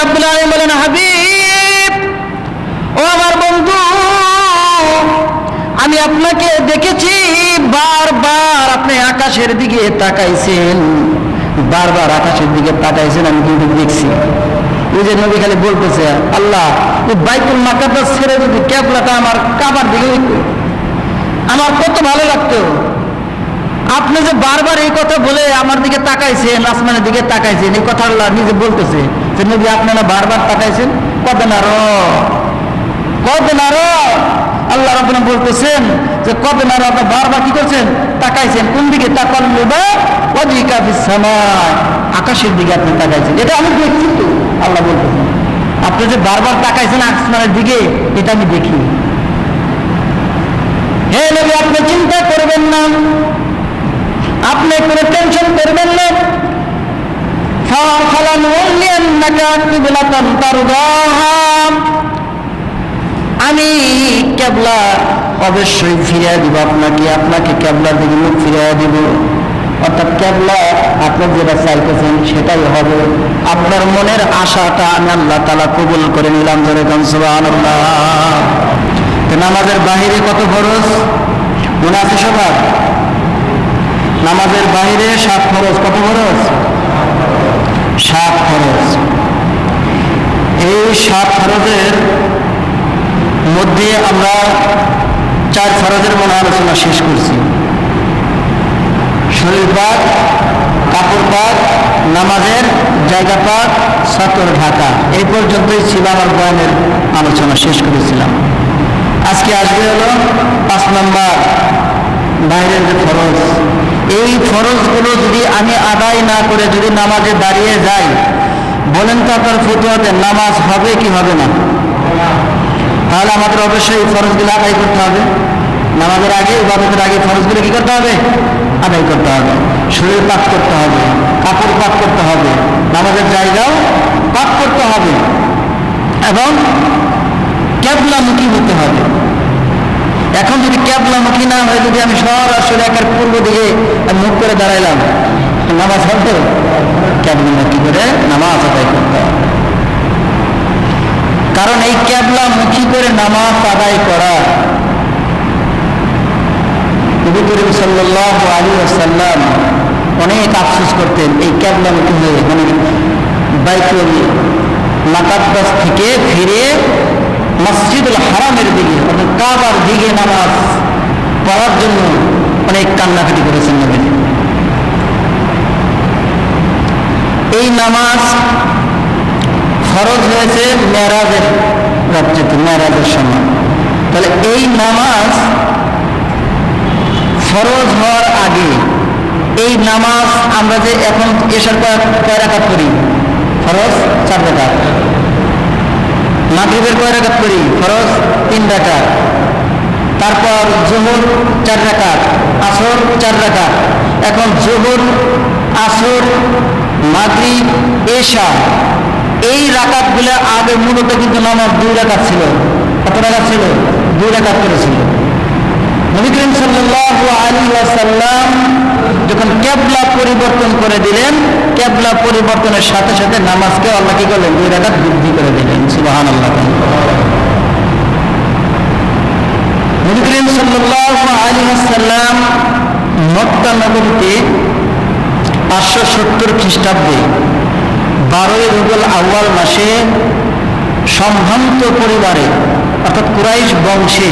রাব্বুল আলামিন বলেন, হাবিব, ও আমার বন্ধু, আমি আপনাকে দেখেছি, বারবার আপনি আকাশের দিকে তাকাইছেন, বারবার আকাশের দিকে তাকাইছেন, আমি কিন্তু দেখছি। ওই যে নবী খালি বলতেছে, আল্লাহ বাইকুল মাকাদ্দাস ছেড়ে যদি ক্যাবলাটা আমার কাবার দিকে আমার কত ভালো লাগতো। আপনি যে বারবার এই কথা বলে আমার দিকে তাকাইছেন, আসমানের দিকে তাকাইছেন, এই কথাগুলো নিজে বলতেছে। তো নবী আপনারা বারবার পাঠাইছেন কত নার কত নার আল্লাহ রবনা বলতেছেন যে কত নার আপনার বারবার কি করছেন? তাকাইছেন। কোন দিকে? তাকাল অধিকা বিশ্বময় আকাশের দিকে আপনি তাকাইছেন। এটা আমি দেখছি তো, আল্লাহ বলতেছেন। আপনি যে বারবার তাকাইছেন আসমানের দিকে, এটা আমি দেখি। হে নবী, আপনি চিন্তা করবেন না। আপনি কোনো টেনশন করবেন না। আমি কেবলা অবশ্যই ফিরিয়ে দিব আপনাকে আপনাকে কেবলার দিকে মুখ ফিরিয়ে দিব। অর্থাৎ কেবলা আপনি যেটা চাইতেছেন সেটাই হবে। আপনার মনের আশাটা আমি আল্লাহ তালা কবুল করে নিলাম ধরে নামাজের বাহিরে কত খরচ মনে আছে সবার? নামাজের বাইরে সাত খরচ কত খরচ সাত খরচ। এই সাত খরচের মধ্যে আমরা চার ফরজের মনে আলোচনা শেষ করছি। শরীর পাক কাপড় পাক নামাজের জায়গা পাক সতর ঢাকা। এই পর্যন্তই ছিল আমার বয়ানের আলোচনা, শেষ করেছিলাম। আজকে আসবে হলো পাঁচ নম্বর বাইরের যে ফরজ, এই ফরজগুলো যদি আমি আদায় না করে যদি নামাজে দাঁড়িয়ে যাই, বলেন তো আপনার ফতুয়াতে নামাজ হবে কি হবে না? তাহলে আমাদের অবশ্যই ফরজগুলো আদায় করতে হবে। নামাজের আগে, ইবাদতের আগে ফরজগুলো কি করতে হবে? আদায় করতে হবে। শরীর পাক করতে হবে, কাপড় পাক করতে হবে, নামাজের জায়গাও পাক করতে হবে এবং ক্যাবলামুখী হতে হবে। এখন যদি ক্যাবলামুখী না হয়, যদি আমি সরাসরি একের পূর্ব দিকে মুখ করে দাঁড়াইলাম নামাজ হবে। ক্যাবলামুখী করে? নামাজ আদায় করতে কারণ এই ক্যাবলামুখী করে নামাজ আদায় করা। নবী করিম সাল্লাহ আলী আসাল্লাম অনেক আফসোস করতেন, এই ক্যাবলামুখী হয়ে মানে বাইকুল মাকাদ্দাস থেকে ফিরে মসজিদুল হারামের দিকে অর্থাৎ কাবার দিকে নামাজ পড়ার জন্য অনেক কান্নাকাটি করেছেন নবী। এই নামাজ ফরজ হয়েছে মেরাজের রাত্রিতে মেরাজের সময়। তাহলে এই নামাজ ফরজ হওয়ার আগে এই নামাজ আমরা যে এখন এসার কয় রাখাত করি, ফরজ চার মাগরিবের কয় রাখাত করি ফরজ তিন রাখা তারপর জোহর চার রাখা আসর চার রাখা এখন জোহর, আসর, মাগরিব, এশা, এই রাকাতগুলো আগে মূলত কিন্তু নামাজ দুই রাকাত ছিল। কত রাকাত ছিল? দুই রাকাত করেছিল। নবী করিম সাল্লাল্লাহু আলাইহি ওয়াসাল্লাম যখন কেবলা পরিবর্তন করে দিলেন, কেবলা পরিবর্তনের সাথে সাথে নামাজকে আল্লাহ কি করলেন? দুই রাকাত বৃদ্ধি করে দিলেন। সুবহানাল্লাহ। নবী করিম সাল্লাল্লাহু আলাইহি ওয়াসাল্লাম মক্কা নগরীতে পাঁচশো সত্তর খ্রিস্টাব্দে বারোই রুবুল আউ্বাল মাসে সম্ভ্রান্ত পরিবারে, অর্থাৎ কুরাইশ বংশে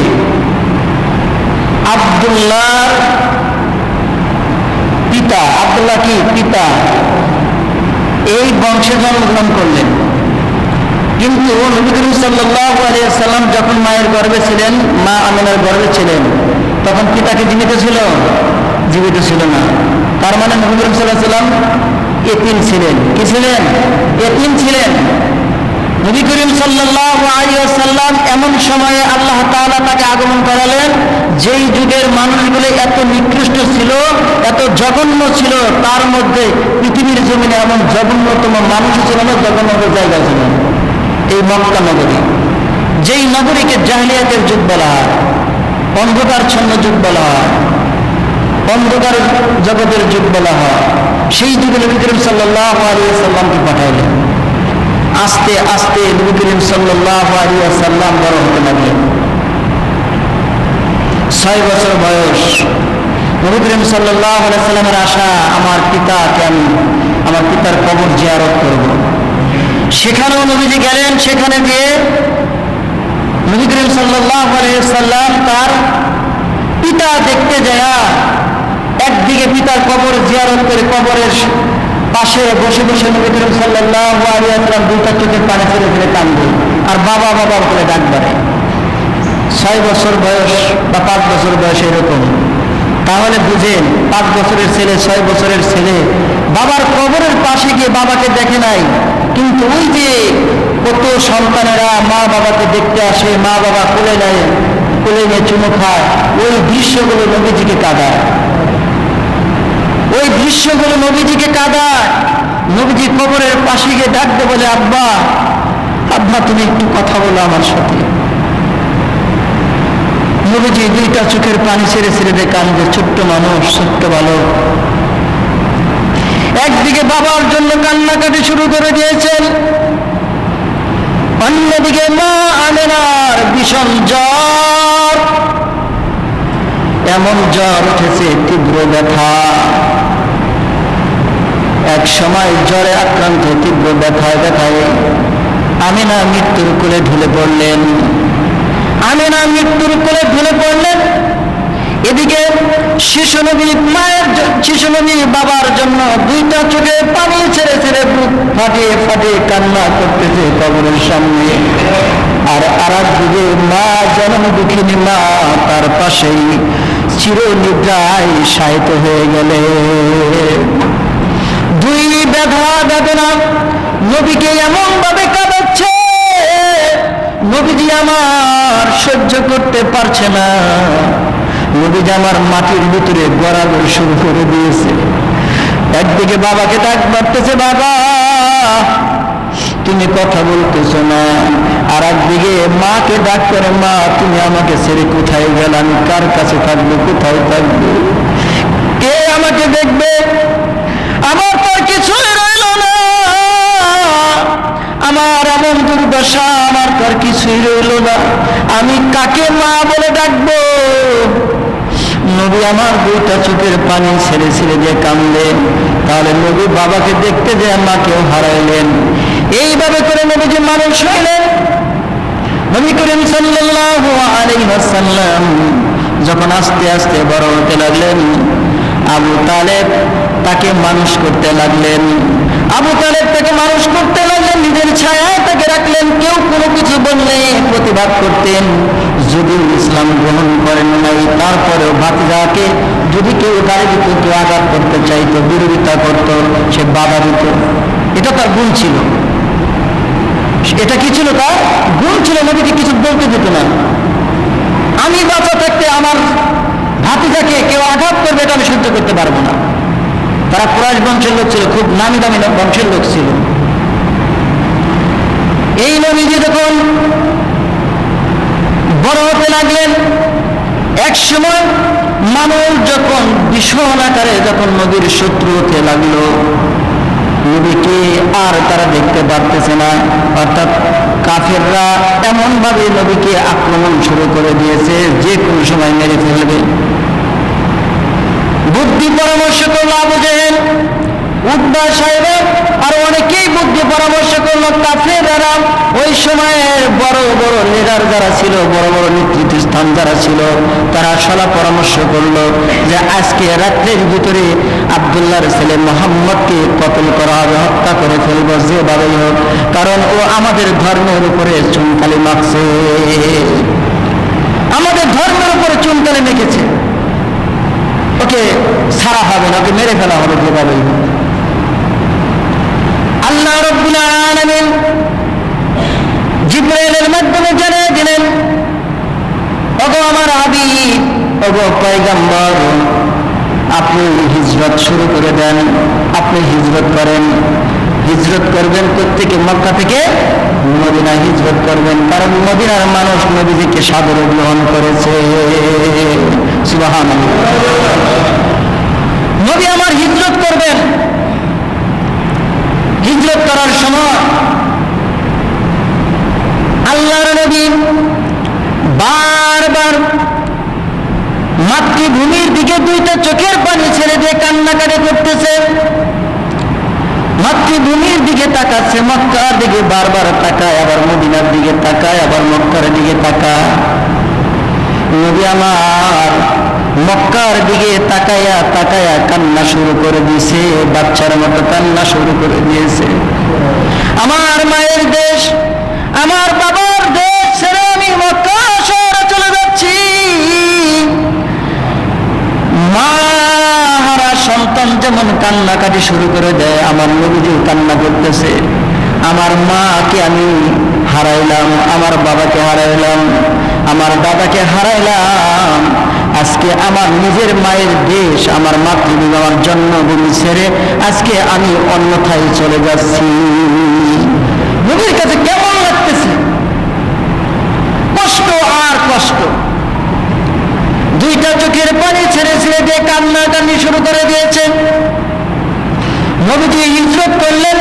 আবদুল্লাহর পিতা, আবদুল্লাহ কি? পিতা। এই বংশে জন্মগ্রহণ করলেন। কিন্তু নবী সাল্লাম যখন মায়ের গর্ভে ছিলেন, মা আমিনার গর্ভে ছিলেন, তখন পিতাকে জীবিত ছিল? জীবিত ছিল না। তার মানে নবী সাল্লাহ সাল্লাম এতিম ছিলেন। কি ছিলেন? এতিম ছিলেন। নবী করিম আলাইহি এমন সময়ে আল্লাহ তাআলা তাকে আগমন করালেন, যেই যুগের মানুষগুলো এত নিকৃষ্ট ছিল, এত জঘন্য ছিল, তার মধ্যে পৃথিবীর জমিনে এমন জঘন্যতম মানুষ ছিল না, জঘন্যতম জায়গা ছিল। এই মক্কা নগরী, যেই নগরীকে জাহলিয়াতের যুগ বলা হয়, অন্ধকারচ্ছন্ন যুগ বলা হয়, অন্ধকার জগতের যুগ বলা হয়, সেই যুগে নবী করিম সাল্লাহ আলিয়া সাল্লামকে পাঠাইলেন। আস্তে আস্তে নবী করিম সাল্লাহ বড় হতে লাগলেন। ছয় বছর বয়স। নবী করিম সাল্লাহ সাল্লামের আশা, আমার পিতাকে আমি, আমার পিতার কবর জিয়ারত করব। সেখানেও নবীজি গেলেন, সেখানে গিয়ে নবী করিম সাল্লাহ তার পিতা দেখতে যায়, একদিকে পিতার কবর জিয়ারত করে কবরের পাশে বসে বসে নবী করিম সাল্লাহ আলিয়াম দুইটা চোখের পানি ফেলে ফেলে কান্দে আর বাবা বাবা করে ডাক ধরে। ছয় বছর বয়স বা পাঁচ বছর বয়স এরকম। তাহলে বুঝেন, পাঁচ বছরের ছেলে, ছয় বছরের ছেলে, বাবার কবরের পাশে গিয়ে বাবাকে দেখে নাই। কিন্তু ওই যে কত সন্তানেরা মা বাবাকে দেখতে আসে, মা বাবা কোলে নেয়, কোলে নিয়ে চুমো খায়, ওই দৃশ্যগুলো নবীজিকে কাঁদায়। ওই দৃশ্যগুলো নবীজিকে কাঁদায় নবীজি কবরের পাশে গিয়ে ডাকতে বলে, আব্বা আব্বা, তুমি একটু কথা বলো আমার সাথে। নবীজি দুইটা চোখের পানি ছেড়ে ছেড়ে দিয়ে কান্দে ছোট্ট মানুষ, ছোট্ট বালক। একদিকে বাবার জন্য কান্নাকাটি শুরু করে দিয়েছেন, অন্যদিকে মা আমেনার ভীষণ জ্বর। এমন জ্বর উঠেছে, তীব্র ব্যথা। এক সময় জ্বরে আক্রান্ত তীব্র ব্যথায় ব্যথায় আমিনা মৃত্যুর কোলে ঢুলে পড়লেন। আমিনা মৃত্যুর কোলে ঢুলে পড়লেন। এদিকে শিশু নবী, মায়ের শিশু নবী বাবার জন্য দুইটা চোখে পানি ছেড়ে ছেড়ে বুক ফাটিয়ে ফাটিয়ে কান্না করতেছে কবরের সামনে। আর আর দিকে মা জনম দুঃখিনী মা তার পাশেই চির নিদ্রায় শায়িত হয়ে গেলে দুই ব্যথা, বেদনা। নবীকে এমন ভাবে কাঁদাচ্ছে, নবীজি আমার সহ্য করতে পারছে না। নবীজি আমার মাটির ভিতরে গড়াগড়ি শুরু করে দিয়েছে। একদিকে বাবাকে ডাক পারতেছে বাবা, তুমি কথা বলতেছো না। আর একদিকে মাকে ডাক করে, মা, তুমি আমাকে ছেড়ে কোথায় গেলে? আমি কার কাছে থাকব? কোথায় থাকব? কে আমাকে দেখবে? আমার তো আর কিছুই রইল না। আমার এমন দুর্দশা, আমার তো আর কিছুই রইল না। আমি কাকে মা বলে ডাকবো? নবী আমার দুইটা চোখের পানি ছেড়ে ছেড়ে দিয়ে কামলেন তাহলে নবী বাবাকে দেখতে যে মাকেও হারাইলেন। এইভাবে করে নবী যে মানুষ হইলেন নবী করিম সাল্লাল্লাহু আলাইহি ওয়াসাল্লাম যখন আস্তে আস্তে বড় হতে লাগলেন আবু তালেব তাকে মানুষ করতে লাগলেন। আবু তালেব তাকে মানুষ করতে লাগলেন, নিজের ছায়ায় তাকে রাখলেন, কেউ কোনো কিছু বললে প্রতিবাদ করতেন। যদি ইসলাম গ্রহণ করেন নাই, তারপরেও ভাতিজাকে যদি কেউ গাড়ি দিত, কেউ আঘাত করতে চাইতো, বিরোধিতা করত, সে বাধা দিত। এটা তার গুণ ছিল। এটা কি ছিল তার গুণ ছিল? নবীকে কিছু বলতে দিত না। আমি বাঁচা থাকতে আমার ভাতিজাকে কেউ আঘাত সহ্য করতে পারব না। তারা কুরাইশ বংশের লোক ছিল, খুব নামি দামি বংশের লোক ছিল। এই নবীজি যখন বড় হতে লাগলেন, এক সময় মানুষ যখন ভীষণ আকারে যখন নদীর শত্রু হতে লাগল নবীকে আর তারা দেখতে পারতেছে না। অর্থাৎ কাফেররা এমন ভাবে নবীকে আক্রমণ শুরু করে দিয়েছে, যে কোনো সময় মেরে ফেলবে। বুদ্ধি পরামর্শ করল আবু জেহেল। উদ্বা সাহেব আর অনেকেই বুদ্ধি পরামর্শ করল, কাফেরা ওই সময়ের বড় বড় লিডার যারা ছিল, বড় বড় নেতৃত্ব স্থান যারা ছিল, তারা সলা পরামর্শ করল যে আজকে রাত্রের ভিতরে আবদুল্লাহর ছেলে মোহাম্মদকে কতল করা হবে, হত্যা করে ফেলব, যেভাবেই হোক, কারণ ও আমাদের ধর্মের উপরে চুনকালি মাখছে। আমাদের ধর্মের উপরে চুনকালি মেখেছে। ওকে সারা হবে না, ওকে মেরে ফেলা হবে যেভাবেই আল্লাহ জিব্রাইলের মাধ্যমে জানিয়ে দিলেন, ওগো আমার হাবিব, ওগো পয়গাম্বর, আপনি হিজরত শুরু করে দেন, আপনি হিজরত করেন। হিজরত করবেন প্রত্যেকে মক্কা থেকে মদিনা হিজরত করবেন। কারণ মদিনার মানুষ নদীজিকে সাদরে গ্রহণ করেছে। নবী আমার হিজরত করবেন। হিজরত করার সময় আল্লাহর নবী বারবার মাতৃভূমির দিকে দুইটা চোখের পানি ছেড়ে দিয়ে কান্নাকাটি করতেছে। তাকাচ্ছে, মক্কার দিকে বারবার তাকায়, আবার মদিনার দিকে তাকায়, আবার মক্কার দিকে তাকায়। নবী আমার মক্কার দিকে তাকায়া তাকায়া কান্না শুরু করে দিয়েছে, বাচ্চার মতো কান্না শুরু করে দিয়েছে। আমার মায়ের দেশ, আমার বাবার দেশ ছেড়ে আমি মক্কা শহরে চলে যাচ্ছি। মা সন্তান যেমন কান্নাকাটি শুরু করে দেয়, আমার নবীজিও কান্না করতেছে। আমার মাকে আমি হারাইলাম, আমার বাবাকে হারাইলাম, আমার দাদাকে হারাইলাম। আজকে আমার নিজের মায়ের দেশ, আমার মাতৃভূমি, আমার জন্মভূমি ছেড়ে আজকে আমি অন্যথায় চলে যাচ্ছি। নবীর কাছে কেমন লাগতেছে? কষ্ট আর কষ্ট। দুইটা চোখের পানি ছেড়ে ছেড়ে দিয়ে কান্না কান্নি শুরু করে দিয়েছে নবীজি হিজরত করলেন।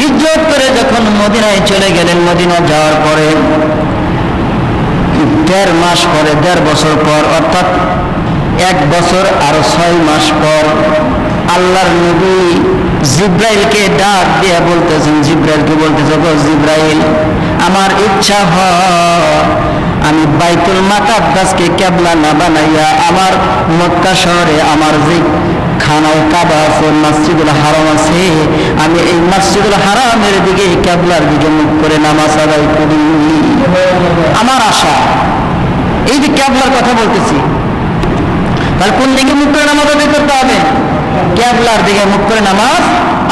হিজরত করে যখন মদিনায় চলে গেলেন, মদিনা যাওয়ার পরে দেড় মাস পরে, দেড় বছর পর, অর্থাৎ এক বছর আর ছয় মাস পর আল্লাহর নবী জিব্রাইলকে ডাক দিয়ে বলতেছেন জিব্রাইলকে বলতেছে জিব্রাইল? আমার ইচ্ছা হয় আমি বাইতুল মাকাদ্দাসকে কেবলা না বানাইয়া আমার মক্কা শহরে আমার যে খানাও কাবা আছে, মসজিদুল হারাম আছে, আমি এই মসজিদুল হারামের দিকে কেবলার দিকে মুখ করে নামাজ আদায় করি। আমার আশা, এই যে ক্যাবলার কথা বলতেছি, তাহলে কোন দিকে মুখ করে নামাজ আদায় করতে হবে? ক্যাবলার দিকে মুখ করে নামাজ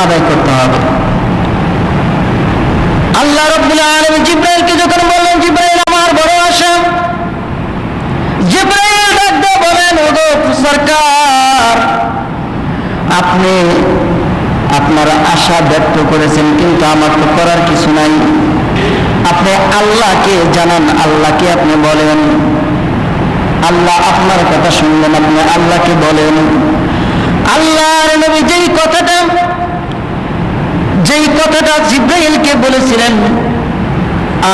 আদায় করতে হবে। আল্লাহ রব্বুল আলামিন জিব্রাইলকে যখন বললেন, জিব্রাইল বড় জিব্রাইল ডাক দিয়ে বলেন, ওগো সরকার, আপনি আপনার আশা ব্যক্ত করেছেন, কিন্তু আমার তো করার কিছু নাই। আপনি আল্লাহকে জানান, আল্লাহকে আপনি বলেন। আল্লাহ আপনার কথা শুনলেন, আপনি আল্লাহকে বলেন। আল্লাহর নবী যেই কথাটা যেই কথাটা জিব্রাইলকে বলেছিলেন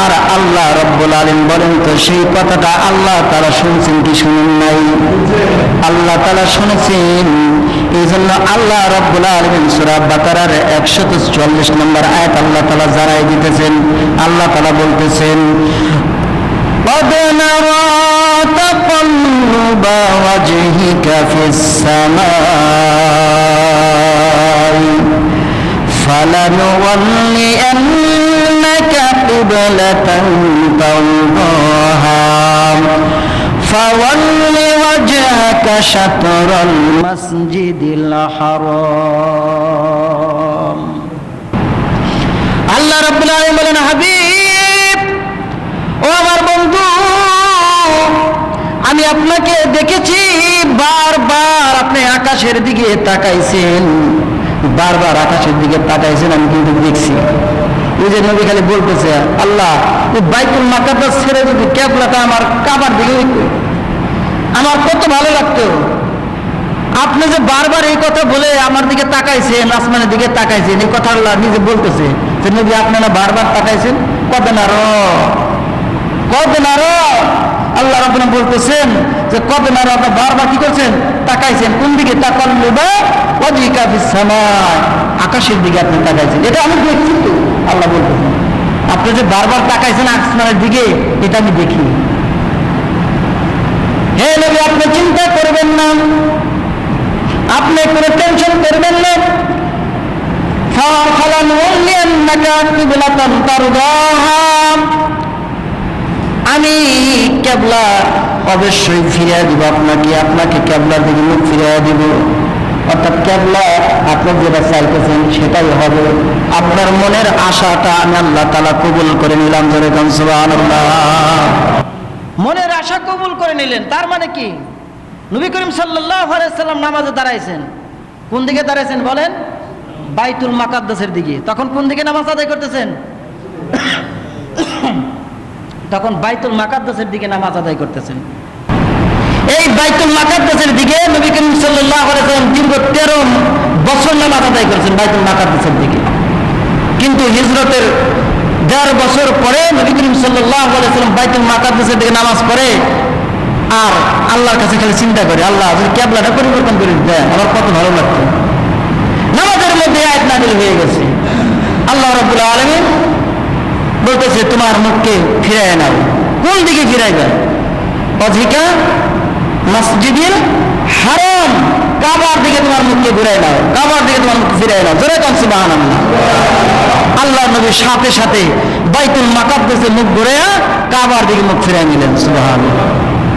আর আল্লাহ রব্বুল আলিম বলেন তো সেই কথাটা আল্লাহ তারা শুনছেন কি শুনেন নাই আল্লাহ তারা শুনেছেন এই জন্য আল্লাহ রব্বুল আলমিন সুরা বাকারার একশত চুয়াল্লিশ নম্বর আয়াত আল্লাহ তালা জানাই দিতেছেন আল্লাহ তালা বলতেছেন قد نرى تقلب وجهك في السماء فلنولينك قبلة ترضاها فول وجهك شطر المسجد الحرام আল্লাহ রাব্বুল আলামিন বলেন হাবিব ও আমার বন্ধু আমি আপনাকে দেখেছি বারবার আপনি আকাশের দিকে তাকাইছেন বারবার আকাশের দিকে তাকাইছেন আমি কিন্তু দেখছি ওই যে নবী খালি বলতেছে, আল্লাহ বাইতুল মাকাদ্দাস ছেড়ে যদি ক্যাবলাটা আমার কাবার দিকে আমার কত ভালো লাগতো। আপনি যে বারবার এই কথা বলে আমার দিকে তাকাইছেন, আসমানের দিকে তাকাইছেন, এই কথাগুলো নিজে বলতেছে যে, নবী আপনারা বারবার তাকাইছেন? কবে না র? কবে না র? আল্লাহ রাব্বুল বলতেছেন যে, কবে না র? আপনি বারবার কি করছেন? তাকাইছেন। কোন দিকে? তাকাল বা ওদিকা বিসামায় আকাশের দিকে আপনি তাকাইছেন। এটা আমি দেখছি তো। আল্লাহ বলবেন আপনি যে বারবার তাকাইছেন আসমানের দিকে, এটা আমি দেখি। হে নবী, আপনি চিন্তা করবেন না। আপনি কোনো টেনশন করবেন না। আমি কেবলা অবশ্যই ফিরিয়ে দিব আপনাকে আপনাকে কেবলার দিকে মুখ ফিরিয়ে দিব। অর্থাৎ কেবলা আপনি যেটা চাইতেছেন সেটাই হবে। আপনার মনের আশাটা আমি আল্লাহ তালা কবুল করে নিলাম ধরে মনের আশা কবুল করে নিলেন, তার মানে কি? নবী করিম সাল্লাহ সাল্লাম নামাজে দাঁড়াইছেন। কোন দিকে দাঁড়াইছেন বলেন? বাইতুল মাকাদ্দাসের দিকে। তখন কোন দিকে নামাজ আদায় করতেছেন? তখন বাইতুল মাকাদ্দাসের দিকে নামাজ আদায় করতেছেন। এই বাইতুল মাকাদ্দাসের দিকে নবী করিম সাল্লাল্লাহু আলাইহি সাল্লাম দীর্ঘ 13 বছর নামাজ আদায় করেছেন বাইতুল মাকাদ্দাসের দিকে। কিন্তু হিজরতের দেড় বছর পরে নবী করিম সাল্লাল্লাহু আলাইহি সাল্লাম বাইতুল মাকাদ্দাসের দিকে নামাজ পড়ে আর আল্লাহর কাছে খালি চিন্তা করে, আল্লাহ, যদি ক্যাবলাটা পরিবর্তন করে দেয় আমার কত ভালো লাগতো নামাজের মধ্যে আয়াত নাজিল হয়ে গেছে। আলমিন বলতেছে, তোমার মুখকে ফিরায় নাও। কোন দিকে ফিরাইবে? অধিকা মসজিদিল হারাম। কাবার দিকে তোমার মুখকে ঘুরাই নাও, কাবার দিকে তোমার মুখ ফিরাই নাও। জোরে কান সুবাহান আল্লাহ নবীর সাথে সাথে বাইতুল মাকাদ্দেসে মুখ ঘুরাইয়া কাবার দিকে মুখ ফিরাই নিলেন সুবাহান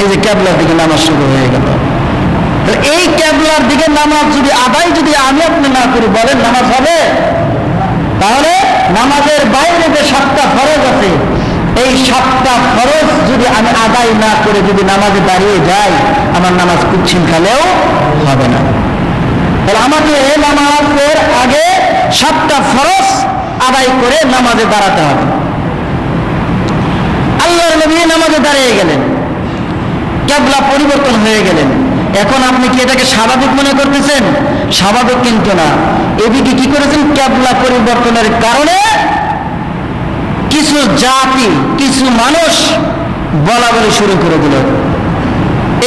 এই যে ক্যাবলার দিকে নামাজ শুরু হয়ে গেল। এই ক্যাবলার দিকে নামাজ যদি আদায় যদি আমি আপনি না করি, বলেন নামাজ হবে? তাহলে নামাজের বাইরে যে সাতটা ফরজ আছে এই সাতটা ফরজ যদি আমি আদায় না করে যদি নামাজে দাঁড়িয়ে যাই, আমার নামাজ কুচ্ছিন খালেও হবে না। তাহলে আমাকে নামাজের আগে সাতটা ফরজ আদায় করে নামাজে দাঁড়াতে হবে। আল্লাহর নবী নামাজে দাঁড়িয়ে গেলেন। ক্যাবলা পরিবর্তন হয়ে গেলেন। এখন আপনি কি এটাকে স্বাভাবিক মনে করতেছেন? স্বাভাবিক কিন্তু না। এদিকে কি করেছেন? ক্যাবলা পরিবর্তনের কারণে কিছু জাতি, কিছু মানুষ বলা বলি শুরু করে দিল।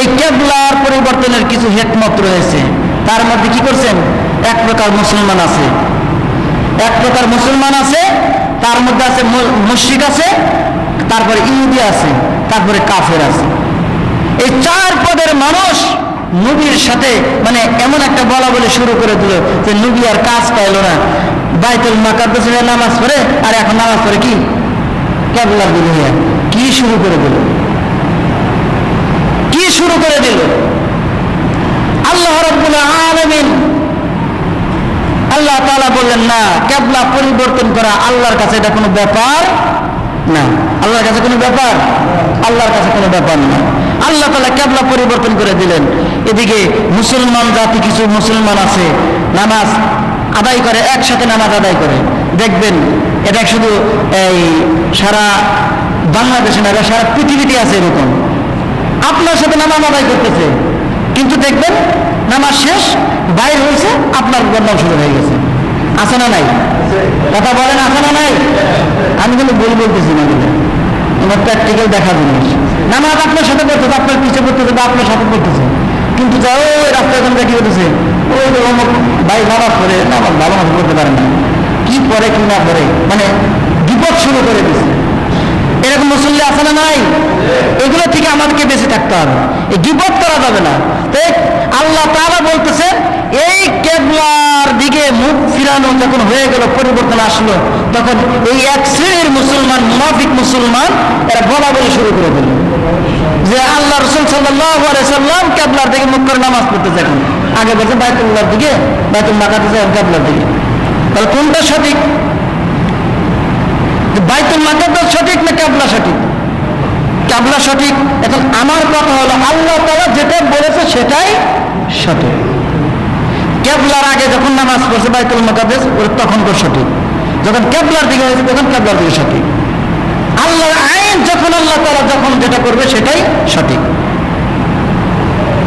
এই ক্যাবলার পরিবর্তনের কিছু হেকমত রয়েছে। তার মধ্যে কি করছেন? এক প্রকার মুসলমান আছে। এক প্রকার মুসলমান আছে, তার মধ্যে আছে মুশরিক আছে, তারপরে ইহুদি আছে, তারপরে কাফের আছে। এই চার পদের মানুষ নবীর সাথে মানে এমন একটা বলা বলে শুরু করে দিল যে নবী আর কাজ পাইল না। বাইতুল মাকাদ্দাসে নামাজ পড়ে, আর এখন নামাজ পড়ে কি? কেবলার দিল কি শুরু করে দিল? কি শুরু করে দিল? আল্লাহ আলামিন আল্লাহ তালা বললেন, না, কেবলা পরিবর্তন করা আল্লাহর কাছে এটা কোনো ব্যাপার না। আল্লাহর কাছে কোনো ব্যাপার? আল্লাহর কাছে কোনো ব্যাপার না। আল্লাহ তালা কেবলা পরিবর্তন করে দিলেন। এদিকে মুসলমান জাতি, কিছু মুসলমান আছে, নামাজ আদায় করে, একসাথে নামাজ আদায় করে। দেখবেন এটা শুধু এই সারা বাংলাদেশে না, এটা সারা পৃথিবীতে আছে এরকম। আপনার সাথে নামাজ আদায় করতেছে, কিন্তু দেখবেন নামাজ শেষ, বাইর হয়েছে, আপনার বদনাম শুরু হয়ে গেছে। আছে না নাই? কথা বলেন, আছে না নাই? আমি কিন্তু বই বলতেছি না আমার প্র্যাকটিক্যাল দেখা জিনিস নামাজ আপনার সাথে পড়তেছে, আপনার পিছে পড়তেছে বা আপনার সাথে পড়তেছে। কিন্তু যা ওই রাস্তায় কি হতেছে ওই অমুক ভাই নামাজ পড়ে নামাজ ভালো মতো করতে পারে না। কি পড়ে কি না পড়ে মানে বিপদ শুরু করে দিচ্ছে এরকম মুসল্লি আছে না নাই? এগুলো থেকে আমাদেরকে বেঁচে থাকতে হবে। এই বিপদ করা যাবে না। তাই আল্লাহ তারা বলতেছে, এই কেবলার দিকে মুখ ফিরানো যখন হয়ে গেল, পরিবর্তন আসলো, তখন এই এক শ্রেণির মুসলমান, মুনাফিক মুসলমান, এরা বলা বলি শুরু করে দিল। যে আল্লাহ রসুল সাল্লাম কেবলার দিকে মুখ করে নামাজ পড়তেছে এখন। আগে বলছে বাইতুল্লাহর দিকে, বাইতুল মাকাতে কেবলার দিকে। তাহলে কোনটা সঠিক? বাইতুল মাকাদ্দাস সঠিক না কাবলা সঠিক? কাবলা সঠিক। এখন আমার কথা হলো, আল্লাহ তারা যেটা বলেছে সেটাই সঠিক। কেবলার আগে যখন নামাজ পড়ছে বাইতুল মাকাদ্দাস, ওর তখনকার সঠিক। যখন কেবলার দিকে হয়েছে, তখন কেবলার দিকে সঠিক। আল্লাহর আইন যখন আল্লাহ তারা যখন যেটা করবে সেটাই সঠিক।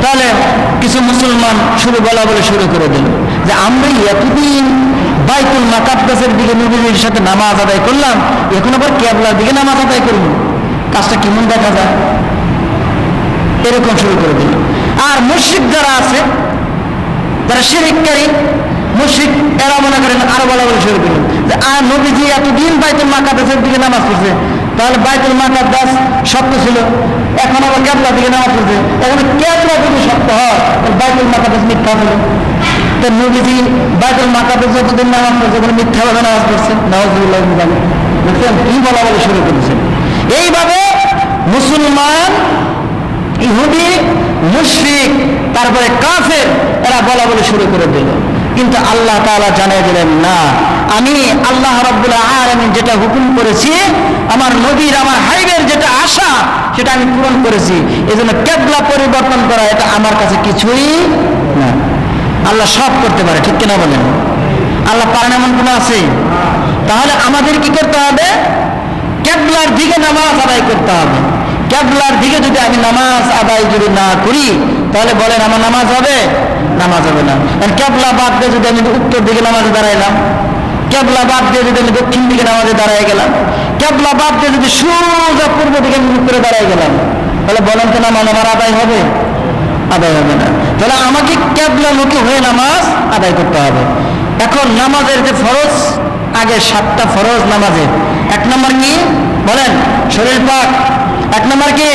তাহলে কিছু মুসলমান শুরু বলা বলে শুরু করে দিল যে, আমরা এতদিন বাইতুল মাকাদ্দাসের দিকে নবীর সাথে নামাজ আদায় করলাম, এখন আবার কেবলার দিকে নামাজ আদায় করব। কাজটা কেমন দেখা যায়? এরকম শুরু করে দিল। আর মুশরিক যারা আছে, যারা শিরিককারী, মুশরিক এরা মনে করেন আরও বলা বলে শুরু করলেন যে আর নবীজি এতদিন বাইতুল মাকাদ্দাসের দিকে নামাজ পড়ছে, তাহলে বাইতুল মাকাদ্দাস সত্য ছিল, এখন আবার কেবলা দিকে নামাজ পড়ছে। এখন কেবলা যদি সত্য হয়, তাহলে বাইতুল মাকাদ্দাস মিথ্যা ছিল তো নবীজি বাইতুল মাকাদ্দাস যতদিন নামাজ পড়ছে কোনো মিথ্যা ভাবে নামাজ পড়ছে বুঝছেন? কি বলা বলে শুরু করেছেন? এইভাবে মুসলমান, ইহুদি, মুশরিক, তারপরে কাফের, এরা বলা বলে শুরু করে দিল। কিন্তু আল্লাহ তাআলা জানিয়ে দিলেন, না, আমি আল্লাহ রাব্বুল আলামিন যেটা হুকুম করেছি, আমার নবীর, আমার হাইবের যেটা আশা, সেটা আমি পূরণ করেছি। এই জন্য কেবলা পরিবর্তন করা, এটা আমার কাছে কিছুই না। আল্লাহ সব করতে পারে, ঠিক কিনা বলেন? আল্লাহ পারেন এমন কোনো আছে? তাহলে আমাদের কি করতে হবে? কেবলার দিকে নামাজ আদায় করতে হবে। কেবলার দিকে যদি আমি নামাজ আদায় যদি না করি, তাহলে বলেন আমার নামাজ হবে? নামাজ হবে না। কারণ কেবলা বাদ দিয়ে যদি আমি উত্তর দিকে নামাজে দাঁড়াইলাম কেবলা বাদ দিয়ে যদি আমি দক্ষিণ দিকে নামাজে দাঁড়াই গেলাম কেবলা বাদ দিয়ে যদি সোজা পূর্ব দিকে আমি মুখ করে দাঁড়াই গেলাম, তাহলে বলেন তো নামাজ আমার আদায় হবে? আদায় হবে না। তাহলে আমাকে কেবলামুখী হয়ে নামাজ আদায় করতে হবে। এখন নামাজের যে ফরজ, আগে সাতটা ফরজ নামাজে। এক নম্বর কি? বলেন, শরীর পাক। এক নম্বর কি?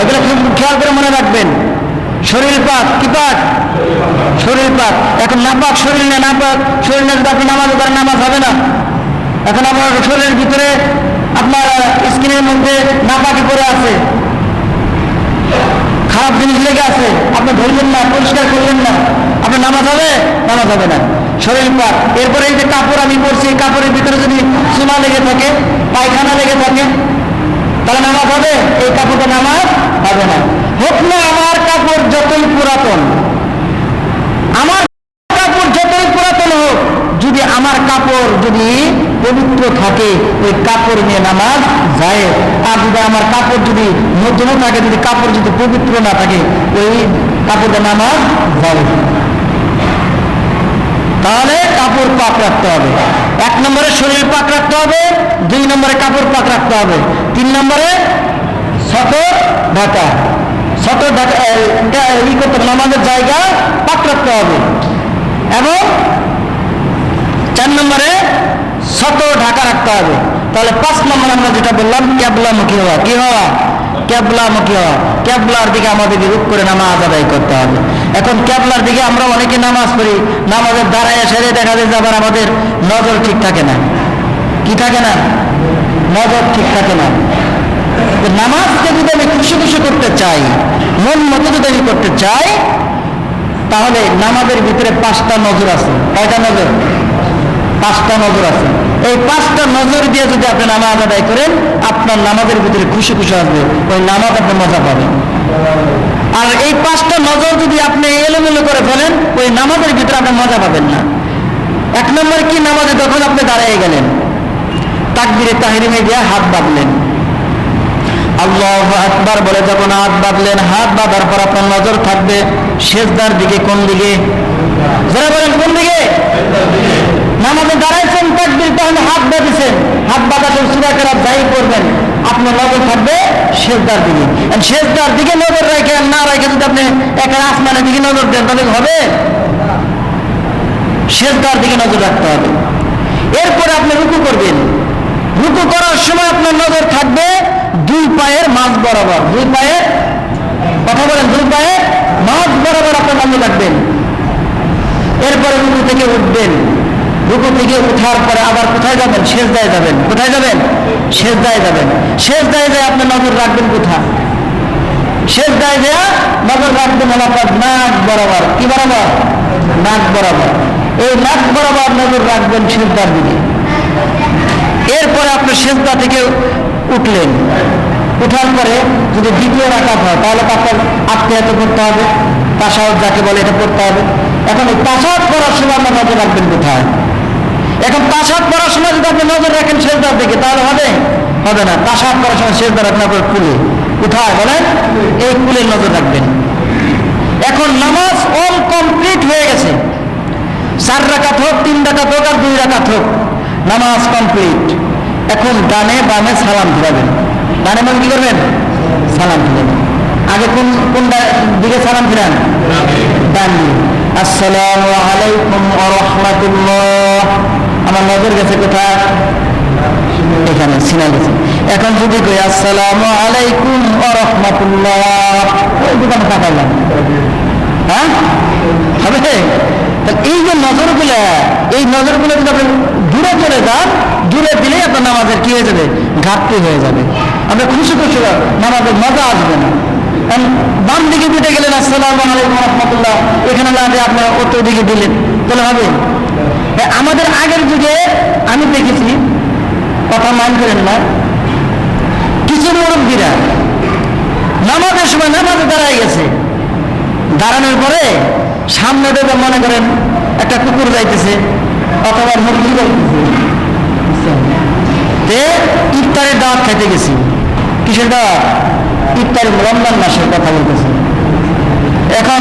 এগুলো খেয়াল করে মনে রাখবেন। শরীর পাক, কি পাক? শরীর পাক। এখন নাপাক শরীর না নাপাক শরীর না যদি আপনি নামাজ করেন, নামাজ হবে না। এখন আপনার শরীরের ভিতরে আপনার স্কিনের মধ্যে নাপাকি পড়ে আছে। খারাপ জিনিস লেগে আছে, আপনি ধরবেন না, পরিষ্কার করবেন না। আপনার নামাজ হবে নামাজ হবে না। শরীর পাক। এরপরে এই যে কাপড় আমি পরছি, এই কাপড়ের ভিতরে যদি চুনা লেগে থাকে, পায়খানা লেগে থাকে, তাহলে নামাজ হবে? এই কাপড়টা নামাজ হবে না। হোক না, আমার কাপড় যতই পুরাতন, আমার কাপড় যতই পুরাতন হোক, যদি আমার কাপড় যদি পবিত্র থাকে, ওই কাপড় নিয়ে নামাজ যায়। আর যদি আমার কাপড় যদি নতুন থাকে, যদি কাপড় যদি পবিত্র না থাকে, ওই কাপড়ে নামাজ যায়। তাহলে কাপড় পাক রাখতে হবে। এক নম্বরে শরীর পাক রাখতে হবে, দুই নম্বরে কাপড় পাক রাখতে হবে। তিন নম্বরে সতর ঢাকা। সতর ঢাকা ই করতে হবে, নামাজের জায়গা পাক রাখতে হবে। এবং চার নম্বরে শত ঢাকা রাখতে হবে। তাহলে পাঁচ নম্বর আমরা যেটা বললাম, ক্যাবলামুখী হওয়া। কি হওয়া? ক্যাবলামুখী হওয়া। ক্যাবলার দিকে আমাদেরকে রূপ করে নামাজ আদায় করতে হবে। এখন ক্যাবলার দিকে আমরা অনেকে নামাজ পড়ি, নামাজের দ্বারায় সেরে দেখা যায় আবার আমাদের নজর ঠিক থাকে না। কি থাকে না? নজর ঠিক থাকে না। নামাজকে যদি আমি খুশি খুশি করতে চাই, মন মতো যদি আমি করতে চাই, তাহলে নামাজের ভিতরে পাঁচটা নজর আছে। কয়টা নজর? পাঁচটা নজর আছে। এই পাঁচটা নজর দিয়ে যদি আপনি নামাজ আদায় করেন, আপনার নামাজের ভিতরে খুশি খুশি আসবে। ওই নামাজ আপনি মজা পাবেন। আর এই পাঁচটা নজর যদি আপনি এলোমেলো করে ফেলেন, ওই নামাজের ভিতরে আপনি মজা পাবেন না। এক নম্বর কি? নামাজে যখন আপনি দাঁড়িয়ে গেলেন, তাকবিরে তাহিরিমে দিয়ে হাত বাঁধলেন। আল্লাহ আকবার বলে যখন হাত বাঁধলেন, হাত বাঁধার পর আপনার নজর থাকবে। শেষদার দিকে কোন দিকে? যারা বলেন, কোন দিকে? নামাজে দাঁড়াইছেন, তাকবির তাহলে হাত বাঁধেছেন, হাত বাঁধাতে সুরা কেরাত যাই করবেন, আপনার নজর থাকবে শেষদার দিকে। শেষদার দিকে নজর রেখে না রেখে যদি আপনি একা আসমানের দিকে নজর দেন, তাহলে হবে? শেষদার দিকে নজর রাখতে হবে। এরপরে আপনি রুকু করবেন। রুকু করার সময় আপনার নজর থাকবে দুই পায়ের মাঝ বরাবর। দুই পায়ের, কথা বলেন, দুই পায়ের মাঝ বরাবর আপনার নজর রাখবেন এরপরে রুকু থেকে উঠবেন। রুকু থেকে উঠার পরে আবার কোথায় যাবেন? শেষ দায় যাবেন। কোথায় যাবেন? শেষ দায় যাবেন। শেষ দায় যায় আপনার নজর রাখবেন কোথায়? শেষ দায় দেয়া নজর রাখবেন আপনার নাক বরাবর। কি বরাবর? নাক বরাবর। এই নাক বরাবর নজর রাখবেন শেষদার দিকে। এরপরে আপনি শেষদা থেকে উঠলেন। উঠার পরে যদি দ্বিতীয় রাখাত হয়, তাহলে তো আপনার আত্মীয়তা করতে হবে। তাসাউদ যাকে বলে এটা করতে হবে। এখন এই তাসাউদ করার সময় আপনার নজর রাখবেন কোথায়? এখন তাসাদ পড়ার সময় যদি আপনি নজর রাখেন শেষদার দিকে, তাহলে হবে? হবে না। তাসাদ পড়ার সময় শেষদার রাখবেন আপনার কুলে। কোথায়? বলেন? এই কুলের নজর রাখবেন। এখন নামাজ অল কমপ্লিট হয়ে গেছে। চার রাকাত হোক, তিন রাকাত হোক আর দুই রাকাত হোক, নামাজ কমপ্লিট। এখন ডানে বামে সালাম ফিরাবেন। ডানে বামে কি করবেন? সালাম ফিরাবেন। আগে কোন কোন দিকে সালাম ফিরান? ডান। দিকে আসসালামু আলাইকুম ওয়া রাহমাতুল্লাহ। আমার নজর গেছে কোথায়? এখানে সিনা গেছে। এখন যদি কই, আসসালামু আলাইকুম রাহমাতুল্লাহ ওই দোকানে তাকাইলাম। হ্যাঁ? হবে? এই যে নজরগুলো, এই নজরগুলো যদি আপনি দূরে চলে যান, দূরে দিলেই আপনার নামাজের কি হয়ে যাবে? ঘাটতি হয়ে যাবে। আপনি খুশি খুশি নামাজের মজা আসবে না। বাম দিকে পিঠে গেলেন, আসসালাম আলাইকুম রহমতুল্লাহ এখানে দিয়ে আপনার উত্তর দিকে দিলেন। তাহলে হবে? আমাদের আগের যুগে আমি দেখেছি, কথা মান করেন না, কিছু মুরব্বীরা নামাজের সময় নামাজে দাঁড়ায় গেছে। দাঁড়ানোর পরে সামনে দেখে মনে করেন, একটা কুকুর যাইতেছে, অথবা মুরগি যাইতেছে তে ইফতারের দাওয়াত খাইতে গেছি। কিসের দাওয়াত? ইফতার রমজান মাসের কথা বলতেছে। এখন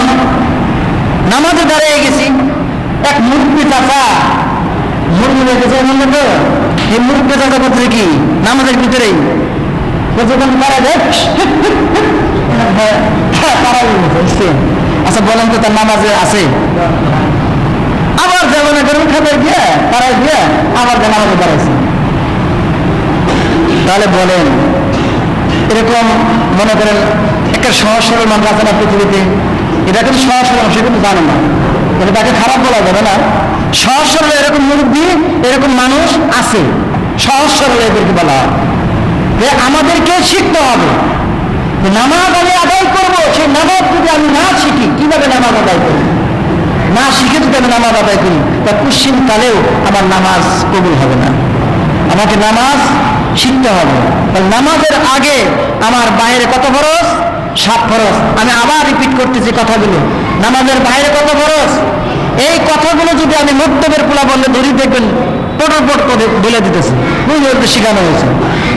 নামাজে দাঁড়িয়ে গেছি। এক মুরব্বী চাচা। মুরগি রেখেছে এমন তো এই মুরব্বী চাচা করতেছে কি? নামাজের ভিতরেই। যখন দেখ তারা আচ্ছা বলেন তো তার নামাজে আছে। আবার যাব না করুন খাবার দিয়ে তারাই দিয়ে আবার যেন আমাকে দাঁড়াইছে। তাহলে বলেন, এরকম মনে করেন একটা সহজ সরল মানুষ আছে না পৃথিবীতে? এটা কিন্তু সহজ সরল সে কিন্তু জানে না। এটা তাকে খারাপ বলা যাবে না। সহজ সরল এরকম মুরব্বী, এরকম মানুষ আছে। সহজ সরল এদেরকে বলা হয়। আমাদেরকে শিখতে হবে। নামাজ আমি আদায় করব, সেই নামাজ যদি আমি না শিখি, কীভাবে নামাজ আদায় করি না শিখে যদি আমি নামাজ আদায় করি, তা কুশ্চিন কালেও আমার নামাজ কবুল হবে না। আমাকে নামাজ শিখতে হবে। নামাজের আগে আমার বাইরে কত খরচ সাত খরচ আমি আবার রিপিট করতেছি কথাগুলো। নামাজের বাইরে কত খরচ? এই কথাগুলো যদি আমি মক্তবের পোলা বললে ধরি, দেখবেন পটপট করে বলে দিতেছে। বুঝতে শিখানো হয়েছে।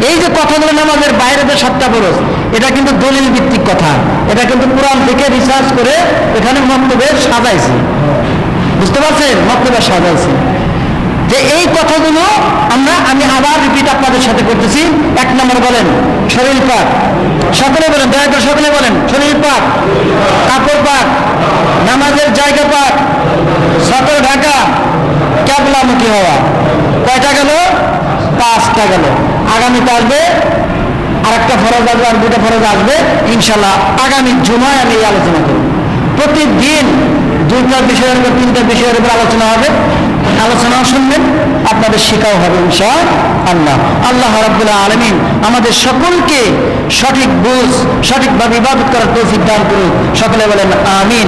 এই যে কথাগুলো নামাজের বাইরে যে সাতটা খরচ, এটা কিন্তু দলিল ভিত্তিক কথা। এটা কিন্তু কোরআন থেকে রিসার্চ করে এখানে মক্তবের সাজাইছে। বুঝতে পারছেন? মক্তবের সাজাইছে। যে এই কথাগুলো আমরা, আমি আবার রিপিট আপনাদের সাথে করতেছি। এক নম্বর বলেন, শরীর পাক। সকলে বলেন, দয়া করে সকলে বলেন, শরীর পাক। কাপড় পাক। নামাজের জায়গা পাক। সকল ঢাকা। ক্যাবলামুখী হওয়া। কয়টা গেল? পাঁচটা গেল। আগামীতে আসবে। আর একটা ফরজ আসবে, আর দুটো ফরজ আসবে। ইনশাল্লাহ আগামী জুমায় আমি এই আলোচনা করব। প্রতিদিন দুইটা বিষয়ের উপর, তিনটা বিষয়ের উপর আলোচনা হবে। আলোচনাও শুনবেন, আপনাদের শেখাও হবে ইনশা আল্লাহ আল্লাহ রাবুল্লাহ আলমিন আমাদের সকলকে সঠিক বুঝ, সঠিকভাবে ইবাদত করার তৌফিক দান করুন। সকলে বলেন, আমিন।